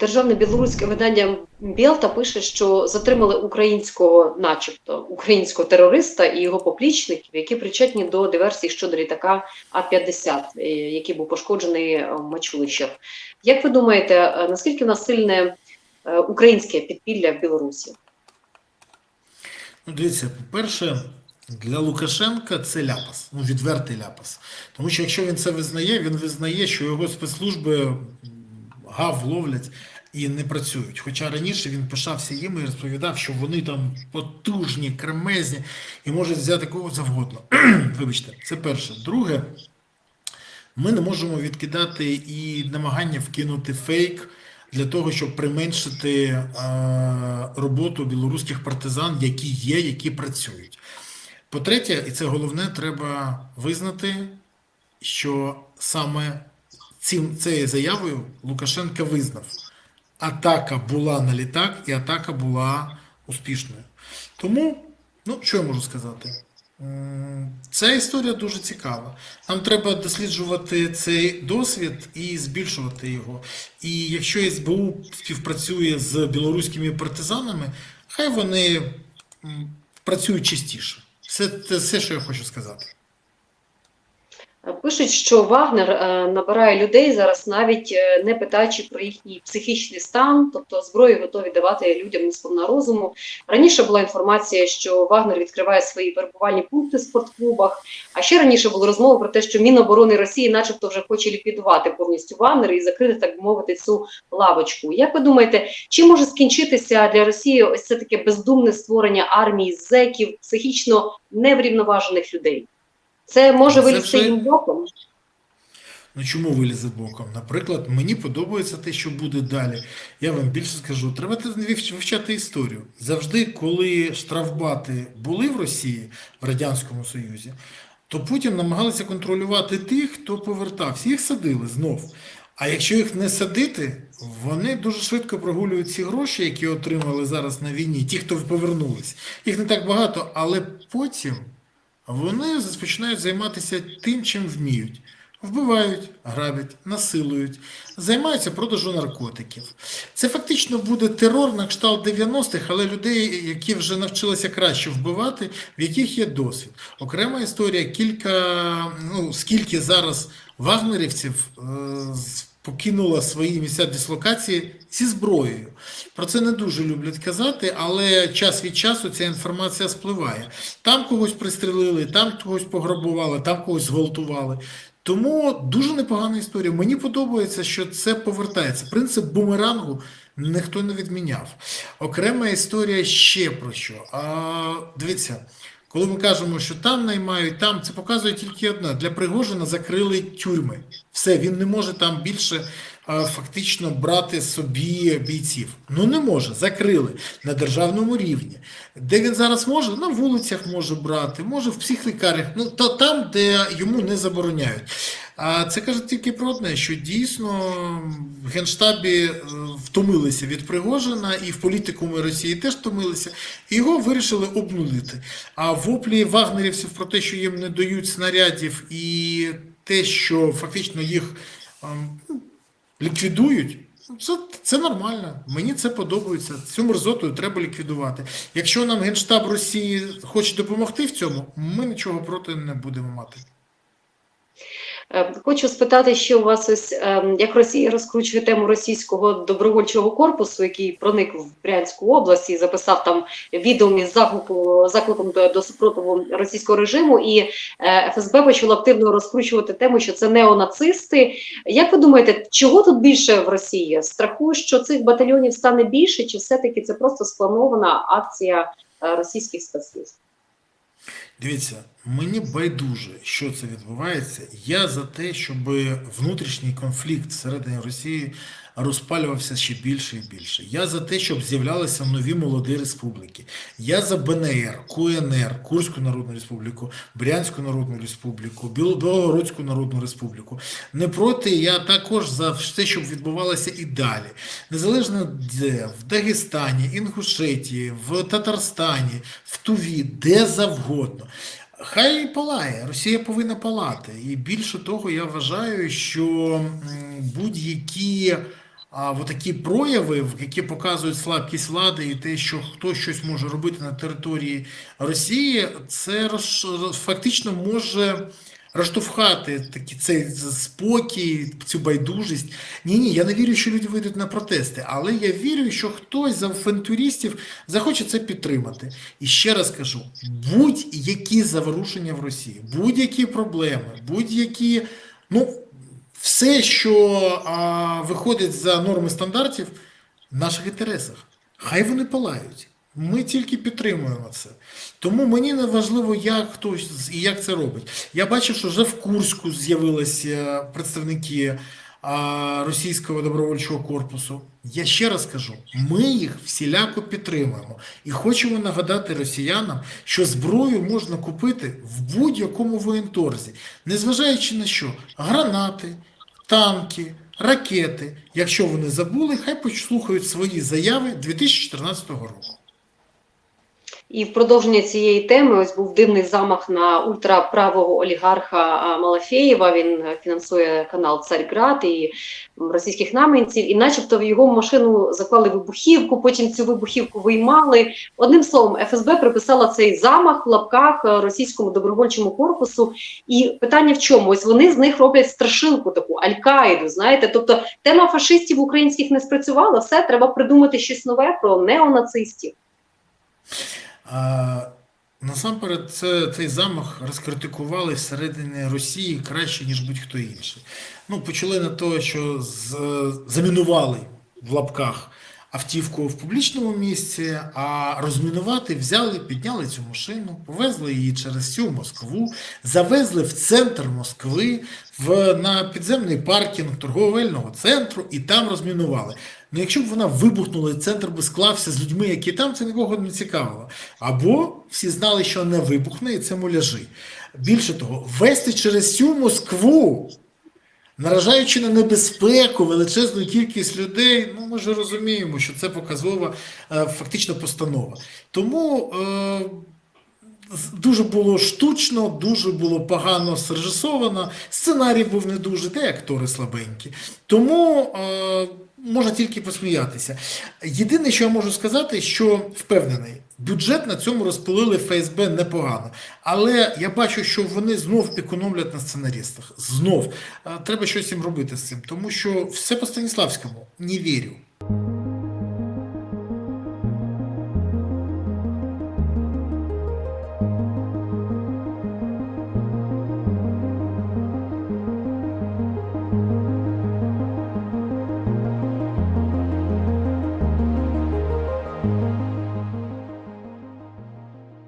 державне білоруське видання Білта пише, що затримали українського, начебто українського терориста і його поплічників, які причетні до диверсії щодо літака А-50, е, який був пошкоджений е, в Мачулищах. Як ви думаєте, е, наскільки в нас сильне е, українське підпілля в Білорусі? Ну, дивіться, по-перше, для Лукашенка це ляпас, ну відвертий ляпас. Тому що якщо він це визнає, він визнає, що його спецслужби гав ловлять і не працюють. Хоча раніше він пишався їм і розповідав, що вони там потужні, кремезні і можуть взяти кого завгодно. Вибачте, це перше. Друге, ми не можемо відкидати і намагання вкинути фейк для того, щоб применшити е, роботу білоруських партизан, які є, які працюють. По-третє, і це головне, треба визнати, що саме цим цією заявою Лукашенка визнав, атака була на літак, і атака була успішною. Тому, ну що я можу сказати? Ця історія дуже цікава. Нам треба досліджувати цей досвід і збільшувати його. І якщо СБУ співпрацює з білоруськими партизанами, хай вони працюють частіше. Це, все, що я хочу сказати. Пишуть, що Вагнер е, набирає людей зараз, навіть е, не питаючи про їхній психічний стан, тобто зброю готові давати людям несповна розуму. Раніше була інформація, що Вагнер відкриває свої перебувальні пункти в спортклубах. А ще раніше були розмови про те, що Міноборони Росії, начебто, вже хоче ліквідувати повністю Вагнер і закрити, так би мовити, цю лавочку. Як ви думаєте, чим може скінчитися для Росії ось це таке бездумне створення армії зеків, психічно неврівноважених людей? Це може вилізти їм боком? Ну чому вилізе боком? Наприклад, мені подобається те, що буде далі. Я вам більше скажу, треба вивчати історію. Завжди, коли штрафбати були в Росії, в Радянському Союзі, то потім намагалися контролювати тих, хто повертався. Їх садили знов. А якщо їх не садити, вони дуже швидко прогулюють ці гроші, які отримали зараз на війні, ті, хто повернулись. Їх не так багато, але потім вони починають займатися тим, чим вміють. Вбивають, грабять, насилують, займаються продажу наркотиків. Це фактично буде терор на кшталт 90-х, але людей, які вже навчилися краще вбивати, в яких є досвід. Окрема історія, кілька, ну скільки зараз вагнерівців е, з- покинуло свої місця дислокації зі зброєю. Про це не дуже люблять казати, але час від часу ця інформація спливає. Там когось пристрелили, там когось пограбували, там когось зґвалтували. Тому дуже непогана історія. Мені подобається, що це повертається. Принцип бумерангу ніхто не відміняв. Окрема історія ще про що. А, дивіться, коли ми кажемо, що там наймають, там це показує тільки одне: для Пригожина закрили тюрми. Все, він не може там більше а, фактично брати собі бійців. Ну не може, закрили на державному рівні. Де він зараз може? На вулицях може брати, може в психлікарнях, ну то там, де йому не забороняють. А це каже тільки про одне, що дійсно в Генштабі е, втомилися від Пригожина, і в політикумі Росії теж втомилися, його вирішили обнулити. А воплі вагнерівців про те, що їм не дають снарядів, і те, що фактично їх ем, ну, ліквідують. Це, це нормально. Мені це подобається. Цю мерзоту треба ліквідувати. Якщо нам Генштаб Росії хоче допомогти в цьому, ми нічого проти не будемо мати. Е, Хочу спитати, що у вас ось ем, як Росія розкручує тему російського добровольчого корпусу, який проник в Брянську область і записав там відео із заклику закликом до, супротиву російського режиму, і е, ФСБ почало активно розкручувати тему, що це неонацисти. Як ви думаєте, чого тут більше в Росії? Страху, що цих батальйонів стане більше, чи все-таки це просто спланована акція е, російських спецслужб? Дивіться, мені байдуже, що це відбувається. Я за те, щоб внутрішній конфлікт всередині Росії розпалювався ще більше і більше. Я за те, щоб з'являлися нові молоді республіки. Я за БНР, КНР, Курську Народну Республіку, Брянську Народну Республіку, Біл- Білогородську Народну Республіку. Не проти, я також за все, щоб відбувалося і далі. Незалежно де, в Дагестані, Інгушетії, в Татарстані, в Туві, де завгодно. Хай палає, Росія повинна палати. І більше того, я вважаю, що будь-які а от такі прояви, які показують слабкість влади і те, що хтось щось може робити на території Росії, це фактично може розштовхати такий цей спокій, цю байдужість. Ні, ні, я не вірю, що люди вийдуть на протести, але я вірю, що хтось з авантюристів захоче це підтримати. І ще раз кажу: будь-які заворушення в Росії, будь-які проблеми, будь-які, ну, все, що а, виходить за норми стандартів, в наших інтересах. Хай вони палають. Ми тільки підтримуємо це. Тому мені не важливо, як хтось і як це робить. Я бачив, що вже в Курську з'явилися представники а, російського добровольчого корпусу. Я ще раз кажу: ми їх всіляко підтримуємо. І хочемо нагадати росіянам, що зброю можна купити в будь-якому воєнторзі, незважаючи на що гранати, танки, ракети. Якщо вони забули, хай послухають свої заяви 2014 року. І в продовження цієї теми ось був дивний замах на ультраправого олігарха Малафєєва. Він е, фінансує канал Царьград і російських намінців, і начебто в його машину заклали вибухівку, потім цю вибухівку виймали. Одним словом, ФСБ приписала цей замах в лапках е, російському добровольчому корпусу. І питання в чому? Ось вони з них роблять страшилку таку Аль-Каїду. Знаєте, тобто тема фашистів українських не спрацювала. Все треба придумати щось нове про неонацистів. Насамперед, це, цей замах розкритикували всередині Росії краще, ніж будь-хто інший. Ну, почали на те, що з, замінували в лапках автівку в публічному місці, а розмінувати взяли, підняли цю машину, повезли її через всю Москву, завезли в центр Москви, в, на підземний паркінг торговельного центру і там розмінували. Ну, якщо б вона вибухнула, і центр би склався з людьми, які там, це нікого не цікавило. Або всі знали, що не вибухне, і це муляжі. Більше того, вести через всю Москву, наражаючи на небезпеку величезну кількість людей, ну ми ж розуміємо, що це показова е, фактично постанова. Тому е, дуже було штучно, дуже було погано срежисовано, сценарій був не дуже, й актори слабенькі. Тому е, можна тільки посміятися. Єдине, що я можу сказати, що впевнений, бюджет на цьому розпилили ФСБ непогано. Але я бачу, що вони знов економлять на сценаристах. Знов Е, треба щось їм робити з цим, тому що все по Станіславському не вірю.